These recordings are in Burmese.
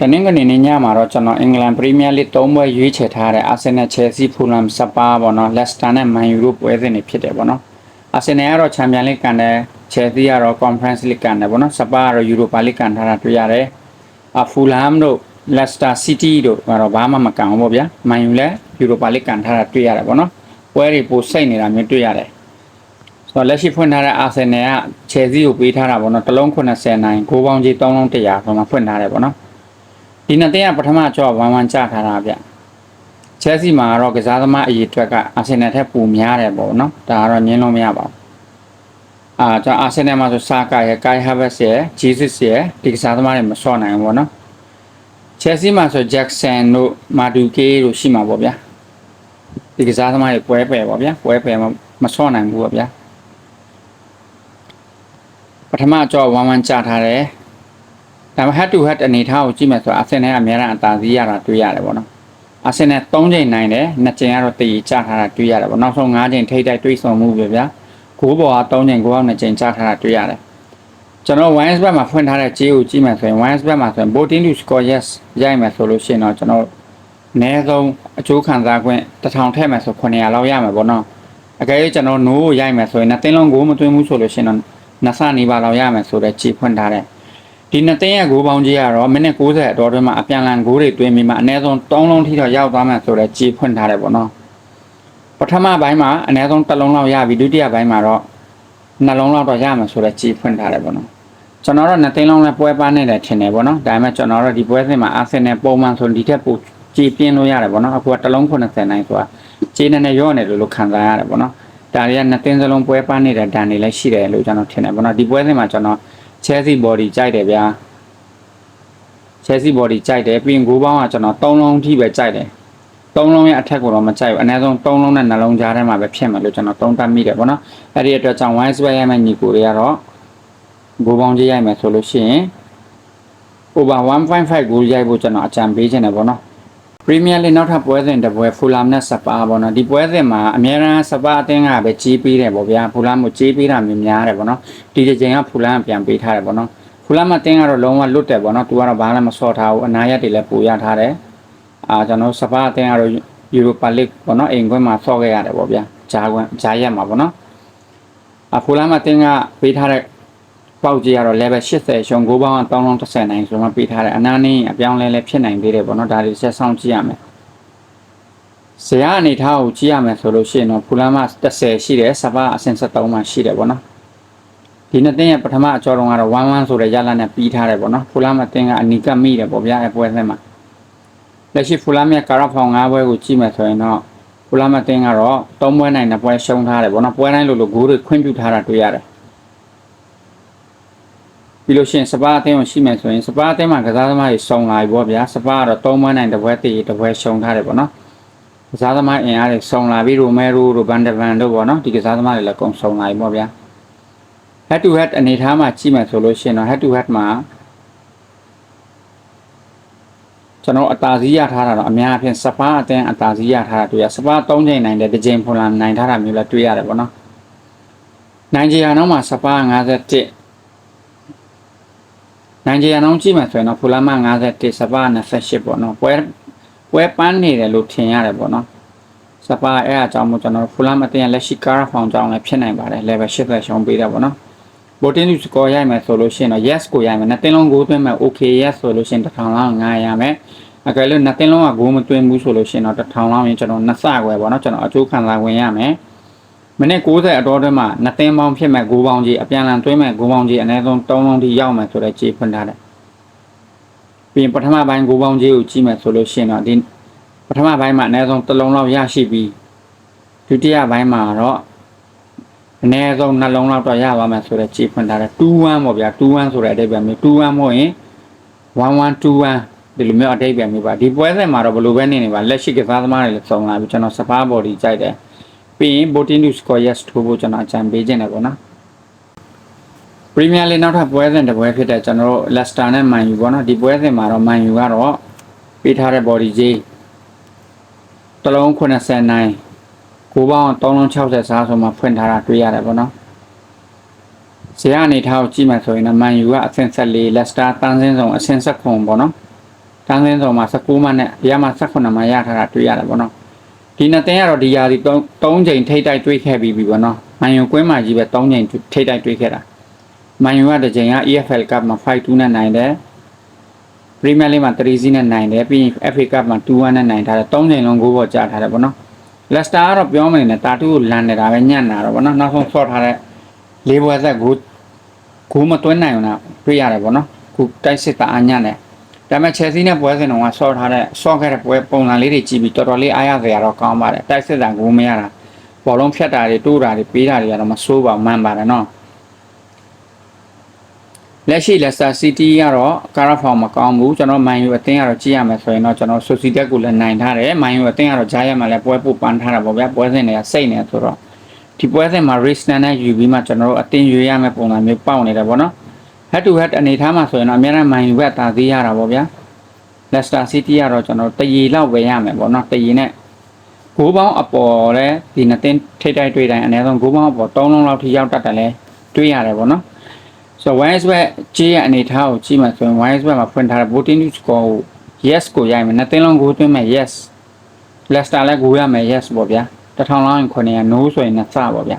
တနင်္ဂနွေနေ့ညမှာတော့ကျွန်တော်အင်္ဂလန်ပရီးမီးယားလိ၃ပွဲရွေးချယ်ထားတဲ့အာဆင်နယ်ချယ်ဆီဖူလမ်စပါပေါ့နော်လက်စတာနဲ့မန်ယူတို့ပွဲစဉ်တွေဖြစ်တယ်ပေါ့နော်အာဆင်နယ်ကတော့ချန်ပီယံလိကန်တယ်ချယ်ဆီကတော့ကွန်ဖရင့်စ်လိကန်တယ်ပေါ့နော်စပါကတော့ယူရိုပါလိကန်ထားတာတွေ့ရတယ်အဖူလမ်တို့လက်စတာစီးတီးတို့ကတော့ဘာမှမကန်ဘူးပေါ့ဗျာမန်ယူလည်းယူရိုပါလိကန်ထားတာတွေ့ရတယ်ပေါ့နော်ပွဲတွေပိုစိတ်နေတာမျိုးတွေ့ရတယ်ဆိုတော့လက်ရှိဖွင့်ထားတဲ့အာဆင်နယ်ကချယ်ဆီကိုပေးထားတာပေါ့နော်တစ်လုံး80နိုင်ဂိုးပေါင်းကြီး3လုံး100ဆိုမှဖွင့်ထားတယ်ပေါ့နော် ဒီနှစ်သင်းကပထမကြောဝမ်ဝမ်ကြထားတာဗျချဲစီမှာတော့ကစားသမားအရေးအတွက်ကအာဆင်နယ်ထက်ပိုများတယ်ပေါ့နော်ဒါကတော့ညင်းလို့မရပါဘူးအာကျွန်တော်အာဆင်နယ်မှာဆိုစာကာရဲ့ကိုင်ဟာဗက်စ်ရဲ့ဂျီဆစ်ရဲ့ဒီကစားသမားတွေမဆော့နိုင်ဘူးပေါ့နော်ချဲစီမှာဆိုဂျက်ဆန်တို့မာဒူကေတို့ရှိမှာပေါ့ဗျာဒီကစားသမားတွေပွဲပယ်ပေါ့ဗျာပွဲပယ်မဆော့နိုင်ဘူးပေါ့ဗျာပထမကြောဝမ်ဝမ်ကြထားတယ် ဒါပေမဲ့ head to head အနေထားကိုကြည့်မယ်ဆိုတော့အာဆင်နယ်ကအများအားအသာစီးရတာတွေ့ရတယ်ပေါ့နော်အာဆင်နယ်3ချိန်နိုင်တယ်2ချိန်ကတော့တည်ကြထားတာတွေ့ရတယ်ပေါ့နောက်ဆုံး5ချိန်ထိပ်တိုက်တွေးဆုံမှုပဲဗျာဂိုးပေါ်က3ချိန်ဂိုးအောက်2ချိန်ကြထားတာတွေ့ရတယ်ကျွန်တော် Wines bet မှာဖွင့်ထားတဲ့ကြေးကိုကြည့်မယ်ဆိုရင် Wines bet မှာဆိုရင် voting to score yes ရိုက်မယ်ဆိုလို့ရှိရင်တော့ကျွန်တော်အနည်းဆုံးအကျိုးခံစား권1000ထည့်မယ်ဆို900လောက်ရမယ်ပေါ့နော်အကယ်၍ကျွန်တော် no ကိုရိုက်မယ်ဆိုရင်နှစ်သင်းလုံးဂိုးမသွင်းဘူးဆိုလို့ရှိရင်တော့နှစ်ဆနေပါလောက်ရမယ်ဆိုတော့ကြေးဖွင့်ထားတယ် ဒီနှစ်သိန်းရဲ့ဂိုးပေါင်းကြီးကတော့မိနစ်60အတော်တွင်းမှာအပြန်လန်ဂိုးတွေတွင်းပြီးမှအနည်းဆုံး3လုံးထိတော့ရောက်သွားမှဆိုတော့ကြေဖွင့်ထားတယ်ပေါ့နော်ပထမပိုင်းမှာအနည်းဆုံး1လုံးလောက်ရပြီဒုတိယပိုင်းမှာတော့2လုံးလောက်တော့ရမှာဆိုတော့ကြေဖွင့်ထားတယ်ပေါ့နော်ကျွန်တော်တော့နှစ်သိန်းလုံးနဲ့ပွဲပန်းနေတယ်ထင်တယ်ပေါ့နော်ဒါပေမဲ့ကျွန်တော်တို့ဒီပွဲစဉ်မှာအာဆင်နယ်ပုံမှန်ဆိုဒီထက်ပိုကြေပြင်းလို့ရတယ်ပေါ့နော်အခုက1လုံး90နိုင်ဆိုတာကြေနဲ့နဲ့ရော့နေလို့လို့ခံစားရတယ်ပေါ့နော်ဒါတွေကနှစ်သိန်းစလုံးပွဲပန်းနေတဲ့ဒဏ်တွေလည်းရှိတယ်လို့ကျွန်တော်ထင်တယ်ပေါ့နော်ဒီပွဲစဉ်မှာကျွန်တော် Chelsea body ကြိုက်တယ်ဗျာ Chelsea body ကြိုက်တယ်ပြီးရင်ဂိုးပေါင်းကကျွန်တော်3လုံးထိပဲကြိုက်တယ်3လုံးရဲ့အထက်ကိုတော့မကြိုက်ဘူးအနည်းဆုံး3လုံးနဲ့နှလုံးကြားထဲမှာပဲဖြစ်မယ်လို့ကျွန်တော်သုံးသပ်မိတယ်ပေါ့နော်အဲ့ဒီအတွက်ကြောင့် wise way ရိုက်မယ့်ညီကိုတွေကတော့ဂိုးပေါင်းကြီးရိုက်မယ်ဆိုလို့ရှိရင် over 1.5 goal ရိုက်ဖို့ကျွန်တော်အကြံပေးခြင်းတယ်ပေါ့နော် ပရီးမီးယားလိနောက်ထပ်ပွဲစဉ်တစ်ပွဲဖူလာမ်နဲ့စပါပေါ့နော်ဒီပွဲစဉ်မှာအများအားစပါအသင်းကပဲကြီးပေးတယ်ပေါ့ဗျာဖူလာမ်ကိုကြီးပေးတာများများတယ်ပေါ့နော်ဒီတစ်ချိန်ကဖူလာမ်ပြန်ပေးထားတယ်ပေါ့နော်ဖူလာမ်အသင်းကတော့လုံးဝလွတ်တယ်ပေါ့နော်သူကတော့ဘာမှမဆော့ထားဘူးအနာရက်တွေလည်းပိုရထားတယ်အာကျွန်တော်စပါအသင်းကတော့ယူရိုပါလိပေါ့နော်အိမ်ခွင့်မှာဆော့ခဲ့ရတယ်ပေါ့ဗျာဂျာခွင့်ဂျာရက်မှာပေါ့နော်အဖူလာမ်အသင်းကပေးထားတဲ့ ပေါက်ကြီးကတော့ level 80ရှုံ9ပေါင်း3030နိုင်ဆိုမှပေးထားတယ်အနားနည်းအပြောင်းလဲလဲဖြစ်နိုင်သေးတယ်ပေါ့နော်ဒါတွေဆက်ဆောင်ကြည့်ရမယ်ဇရာအနေထားကိုကြည့်ရမယ်ဆိုလို့ရှိရင်တော့ဖူလာမ30ရှိတယ်စပါအဆင့်73မှာရှိတယ်ပေါ့နော်ဒီနှစ်တင်းရဲ့ပထမအကျော်တုံးကတော့11ဆိုတဲ့ရလနဲ့ပြီးထားတယ်ပေါ့နော်ဖူလာမတင်းကအနီကမိတယ်ပေါ့ဗျာအပွဲဆက်မှာလက်ရှိဖူလာမရဲ့ကာရဖောင်9ပွဲကိုကြည့်မယ်ဆိုရင်တော့ဖူလာမတင်းကတော့3ပွဲနိုင်တဲ့ပွဲရှုံးထားတယ်ပေါ့နော်ပွဲတိုင်းလို့လို့ဂိုးတွေခွင့်ပြုထားတာတွေ့ရတယ် ပြီးလို့ရှိရင်စပါအသင်းကိုရှိမယ်ဆိုရင်စပါအသင်းမှာကစားသမားတွေစုံလာပြီပေါ့ဗျာစပါကတော့၃ပွဲနိုင်တစ်ပွဲတည်တစ်ပွဲရှုံထားတယ်ပေါ့နော်ကစားသမားအင်အားတွေစုံလာပြီးရိုမဲရိုတို့ဘန်ဒဗန်တို့ပေါ့နော်ဒီကစားသမားတွေလည်းအကုန်စုံလာပြီပေါ့ဗျာ head to head အနေထားမှာကြည့်မယ်ဆိုလို့ရှိရင်တော့ head to head မှာကျွန်တော်အတာစီးရထားတာတော့အများအပြားစပါအသင်းအတာစီးရထားတာတွေ့ရစပါ၃ချိန်နိုင်တယ်တစ်ချိန်ဖွန်လာနိုင်ထားတာမျိုးလည်းတွေ့ရတယ်ပေါ့နော်နိုင်ဂျီယာနောက်မှာစပါ51 နိုင်ဂျီယာနောက်ကြည့်မှဆိုရင်တော့ဖူလာမ51စပါ28ပေါ့နော်ပွဲပွဲပန်းနေတယ်လို့ထင်ရတယ်ပေါ့နော်စပါအဲ့အကြောင်းမို့ကျွန်တော်ဖူလာမတင်လက်ရှိကားဖောင်ကြောင်းလည်းဖြစ်နိုင်ပါတယ် level 80ရှုံးပေးတယ်ပေါ့နော် voting to score ရိုက်မယ်ဆိုလို့ရှိရင်တော့ yes ကိုရိုက်မယ်နှစ်သင်းလုံးဂိုးသွင်းမယ် okay yes ဆိုလို့ရှိရင်1000လောက်900ရမယ်အကယ်လို့နှစ်သင်းလုံးကဂိုးမသွင်းဘူးဆိုလို့ရှိရင်တော့1000လောက်ရင်ကျွန်တော်နှစ်ဆခွဲပေါ့နော်ကျွန်တော်အကျိုးခံစားဝင်ရမယ် မိနစ်60အတော်တွင်းမှာနှစ်သင်းပေါင်းဖြစ်မဲ့ဂိုးပေါင်းကြီးအပြန်အလှန်သွင်းမဲ့ဂိုးပေါင်းကြီးအနည်းဆုံး3လုံးထိရောက်မယ်ဆိုတဲ့ကြေးဖွင့်ထားတယ်ပြီးရင်ပထမပိုင်းဂိုးပေါင်းကြီးကိုကြည့်မယ်ဆိုလို့ရှိရင်တော့ဒီပထမပိုင်းမှာအနည်းဆုံး3လုံးလောက်ရရှိပြီးဒုတိယပိုင်းမှာတော့အနည်းဆုံးနှလုံးလောက်တော့ရပါမယ်ဆိုတော့ကြေးဖွင့်ထားတယ်2-1ပေါ့ဗျာ2-1ဆိုတဲ့အဓိပ္ပာယ်မျိုး2-1မဟုတ်ရင်1-1-2-1ဒီလိုမျိုးအတိတ်ပဲမျိုးပါဒီပွဲစဉ်မှာတော့ဘယ်လိုပဲနေနေပါလက်ရှိကစားသမားတွေလည်းစုံလာပြီကျွန်တော်စပါးဘော်ဒီကြိုက်တယ် ပြီးရင် voting to score yes ထိုးဖို့ကျွန်တော်အကြံပေးခြင်းတယ်ပေါ့နော်ပရီးမီးယားလိနောက်ထပ်ပွဲစဉ်တစ်ပွဲဖြစ်တဲ့ကျွန်တော်တို့ Leicester နဲ့ Man U ပေါ့နော်ဒီပွဲစဉ်မှာတော့ Man U ကတော့ပေးထားတဲ့ body ကြီးတစ်လုံး80နိုင်ကိုပေါင်း360စားဆိုမှဖွင့်ထားတာတွေ့ရတယ်ပေါ့နော်ဇေယအနေထားကိုကြည့်မှဆိုရင်တော့ Man U ကအဆင့်14 Leicester တန်းစင်းဆောင်အဆင့်16ပေါ့နော်တန်းစင်းဆောင်မှာ19မှနဲ့ရမှာ18မှရထားတာတွေ့ရတယ်ပေါ့နော် ဒီနှစ်သင်းကတော့ဒီယာဒီ3 3ချိန်ထိတ်တိုက်တွေ့ခဲ့ပြီးပြီပေါ့နော်မန်ယူကွင်းမှာကြီးပဲ3ချိန်ထိတ်တိုက်တွေ့ခဲ့တာမန်ယူကတစ်ချိန်က EFL Cup မှာ5-2နဲ့နိုင်တယ်ပရီးမီယာလိမှာ3-0နဲ့နိုင်တယ်ပြီးရင် FA Cup မှာ2-1နဲ့နိုင်ထားတယ်3ချိန်လုံးဂိုးပေါ်ကျထားတယ်ပေါ့နော်လက်စတာကတော့ပြောမနေနဲ့တာတူကိုလန်နေတာပဲညံ့တာတော့ပေါ့နော်နောက်ဆုံးဆော့ထားတဲ့လေးပွဲဆက်ဂိုးဂိုးမသွင်းနိုင်ဘူးနော်တွေ့ရတယ်ပေါ့နော်ခုတိုက်စစ်တာအညံ့တယ် ဒါပေမဲ့ Chelsea နဲ့ပွဲစဉ်တုန်းကဆော့ထားတဲ့ဆော့ခဲ့တဲ့ပွဲပုံစံလေးတွေကြည့်ပြီးတော်တော်လေးအားရစရာတော့ကောင်းပါတယ်တိုက်စစ်တာကိုမရတာဘောလုံးဖြတ်တာတွေတိုးတာတွေပေးတာတွေကတော့မဆိုးပါဘူးမှန်ပါတယ်နော်လက်ရှိ Leicester City ကတော့ကာရာဖောင်မကောင်းဘူးကျွန်တော် Man U အသင်းကတော့ကြည့်ရမယ်ဆိုရင်တော့ကျွန်တော် Sociedad ကိုလည်းနိုင်ထားတယ် Man U အသင်းကတော့ကြားရမှာလည်းပွဲပို့ပန်းထားတာပေါ့ဗျာပွဲစဉ်တွေကစိတ်နေဆိုတော့ဒီပွဲစဉ်မှာ race နဲ့ယူပြီးမှကျွန်တော်တို့အသင်းရွေးရမယ့်ပုံစံမျိုးပေါက်နေတယ်ပေါ့နော် head to head အနေထားမှာဆိုရင်တော့အများနဲ့ Man U ဘက်တာသေးရတာပေါ့ဗျာ Leicester City ကတော့ကျွန်တော်တရီလောက်ပဲရမယ်ပေါ့နော်တရီနဲ့ဂိုးပေါင်းအပေါ်လဲဒီနှစ်သင်းထိတ်တိုက်တွေ့တိုင်းအနည်းဆုံးဂိုးပေါင်းအပေါ်3လုံးလောက်ထိရောက်တတ်တယ်လဲတွေ့ရတယ်ပေါ့နော်ဆိုတော့ Wise Bet ကြီးရဲ့အနေထားကိုကြည့်မှဆိုရင် Wise Bet မှာဖွင့်ထားတဲ့ voting score ကို yes ကိုရိုက်မယ်နှစ်သင်းလုံးဂိုးသွင်းမယ် yes Leicester လည်းဂိုးရမယ် yes ပေါ့ဗျာတစ်ထောင်လောက်ရင်900 no ဆိုရင်နှစ်ဆပေါ့ဗျာ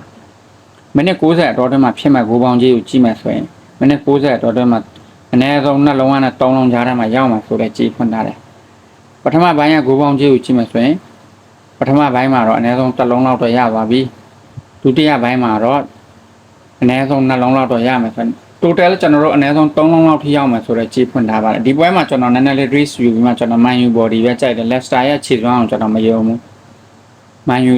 မိနစ်90အတော်တည်းမှာဖြစ်မဲ့ဂိုးပေါင်းကြီးကိုကြည့်မှဆိုရင် မိနစ်90အတော်တည်းမှာအနည်းဆုံးနှလုံးနဲ့3လုံးကြားထဲမှာရောက်မှာဆိုတဲ့ကြည့်ဖွင့်ထားတယ်ပထမပိုင်းကဂိုးပေါင်းကြီးကိုကြည့်မှဆိုရင်ပထမပိုင်းမှာတော့အနည်းဆုံးတစ်လုံးလောက်တော့ရပါပြီဒုတိယပိုင်းမှာတော့အနည်းဆုံးနှလုံးလောက်တော့ရမယ်ဆိုရင် total ကျွန်တော်တို့အနည်းဆုံး3လုံးလောက်ထိရောက်မယ်ဆိုတော့ကြည့်ဖွင့်ထားပါတယ်ဒီပွဲမှာကျွန်တော်နည်းနည်းလေး race view ပြီးမှကျွန်တော် Man U body ပဲကြိုက်တယ် Leicester ရဲ့ခြေစွမ်းအောင်ကျွန်တော်မယုံဘူး Man U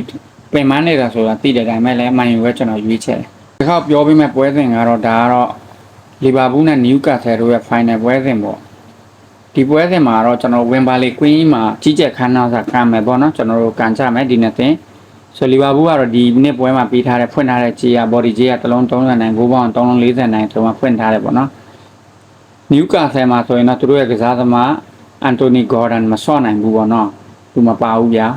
ပင်မနေတာဆိုတာသိတယ်ဒါပေမဲ့လည်း Man U ပဲကျွန်တော်ရွေးချယ်တယ်ဒီခေါက်ပြောပြီးမဲ့ပွဲစဉ်ကတော့ဒါကတော့ လီဗာပူးနဲ့နယူကာဆယ်တို့ရဲ့ final ပွဲစဉ်ပေါ့ဒီပွဲစဉ်မှာတော့ကျွန်တော်ဝင်ပါလေကွင်းမှာကြီးကျယ်ခမ်းနားစာခံမယ်ပေါ့နော်ကျွန်တော်တို့ကန်ကြမယ်ဒီနေ့တင်ဆိုလီဗာပူးကတော့ဒီနေ့ပွဲမှာပေးထားတဲ့ဖွင့်ထားတဲ့ခြေရ body ခြေရတစ်လုံး30နိုင်9ပေါင်3လုံး40နိုင်ဆိုမှဖွင့်ထားတယ်ပေါ့နော်နယူကာဆယ်မှာဆိုရင်တော့သူတို့ရဲ့ကစားသမားအန်တိုနီဂေါ်ဒန်မဆော့နိုင်ဘူးပေါ့နော်သူမပါဘူးဗျာ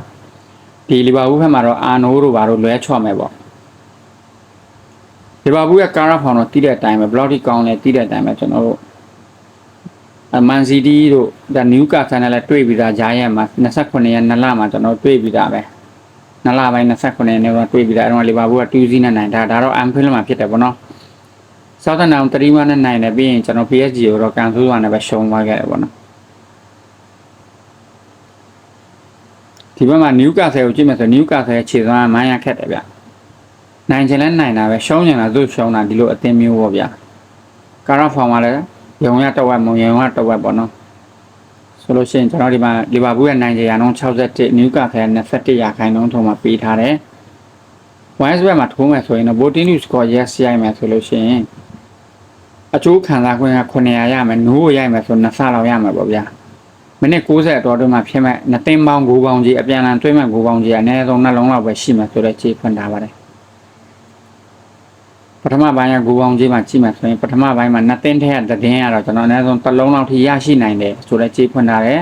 ဒီလီဗာပူးဘက်မှာတော့အာနိုးတို့ဘာတို့လွဲချော့မယ်ပေါ့ လီဗာပူးရဲ့ကာရာဖောင်တော့တီးတဲ့အတိုင်းပဲဘလော့တီကောင်းလဲတီးတဲ့အတိုင်းပဲကျွန်တော်တို့အမန်စီတီတို့ဒါနယူကာဆယ်နဲ့လည်းတွေ့ပြီးသားဂျားရဲ့မှာ29ရက်2လမှာကျွန်တော်တွေ့ပြီးသားပဲ2လပိုင်း29ရက်နေ့ကတွေ့ပြီးသားအဲ့တော့လီဗာပူးက2စီးနဲ့နိုင်တာဒါတော့အမ်ဖီလ်မှာဖြစ်တယ်ပေါ့နော်ဆောက်တန်တောင်3-1နဲ့နိုင်တယ်ပြီးရင်ကျွန်တော် PSG ကိုတော့ကန်ဆူးသွားနဲ့ပဲရှုံးသွားခဲ့တယ်ပေါ့နော်ဒီဘက်မှာနယူကာဆယ်ကိုကြည့်မယ်ဆိုနယူကာဆယ်ခြေစွမ်းမိုင်းရခက်တယ်ဗျ နိုင်ချင်လဲနိုင်တာပဲရှုံးချင်တာသူ့ရှုံးတာဒီလိုအသင်းမျိုးပေါ့ဗျကာရာဖောင်မှာလည်းရုံရတဝက်မုံရုံရတဝက်ပေါ့နော်ဆိုလို့ရှိရင်ကျွန်တော်ဒီမှာလီဗာပူးရဲ့နိုင်ချင်ရအောင်61နယူကာဆယ်21ရာခိုင်နှုန်းထုံးမှာပေးထားတယ်ဝိုင်းစဘက်မှာထိုးမယ်ဆိုရင်တော့ voting news score yes ရိုက်မယ်ဆိုလို့ရှိရင်အကျိုးခံစားခွင့်က900ရမယ်နိုးကိုရိုက်မယ်ဆို2ဆလောက်ရမယ်ပေါ့ဗျာမိနစ်60အတော်အတွင်းမှာဖြစ်မဲ့နှစ်သိန်းပေါင်း9ပေါင်းကြီးအပြန်အလှန်တွဲမဲ့9ပေါင်းကြီးအနည်းဆုံးနှလုံးလောက်ပဲရှိမှဆိုတော့ခြေဖွင့်ထားပါတယ် ပထမပိုင်းက9ပေါင်းကြီးမှာကြည့်မှဆိုရင်ပထမပိုင်းမှာနှစ်သိန်းထက်ကသတင်းရတော့ကျွန်တော်အနည်းဆုံးတစ်လုံးလောက်ထိရရှိနိုင်တယ်ဆိုတော့ခြေဖွင့်ထားတယ်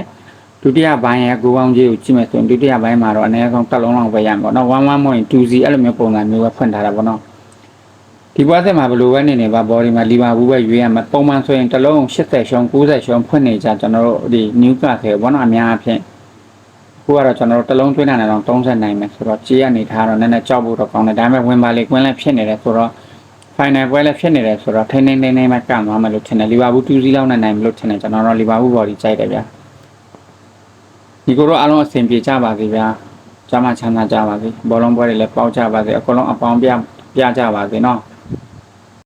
ဒုတိယပိုင်းရဲ့9ပေါင်းကြီးကိုကြည့်မှဆိုရင်ဒုတိယပိုင်းမှာတော့အနည်းဆုံးတစ်လုံးလောက်ပဲရမှာပေါ့နော်11မဟုတ်ရင် 2C အဲ့လိုမျိုးပုံစံမျိုးပဲဖွင့်ထားတာပေါ့နော်ဒီပွဲဆက်မှာဘယ်လိုပဲနေနေပါဘော်ဒီမှာလီဗာပူးပဲရွေးရမှာပုံမှန်ဆိုရင်တစ်လုံး80ရှုံး90ရှုံးဖွင့်နေကြကျွန်တော်တို့ဒီနယူကာဆယ်ဘောနော်အများအပြားခုကတော့ကျွန်တော်တို့တစ်လုံးသွင်းနိုင်တော့30နိုင်မယ်ဆိုတော့ကြေးရနေထားတော့နည်းနည်းကြောက်ဖို့တော့ကောင်းတယ်ဒါပေမဲ့ဝင်ပါလေကွင်းလည်းဖြစ်နေတယ်ဆိုတော့ final ပွဲလည်းဖြစ်နေတယ်ဆိုတော့ထိန်းထိန်းထိန်းထိန်းပဲကန့်သွားမယ်လို့ထင်တယ်လီဗာပူး2စီးလောက်နဲ့နိုင်မလို့ထင်တယ်ကျွန်တော်တို့လီဗာပူးဘော်ဒီကြိုက်တယ်ဗျာဒီကိုတော့အားလုံးအဆင်ပြေကြပါစေဗျာကျမ်းမချမ်းသာကြပါစေဘောလုံးပွဲတွေလည်းပေါက်ကြပါစေအကုန်လုံးအပေါင်းပြပြကြပါစေနော်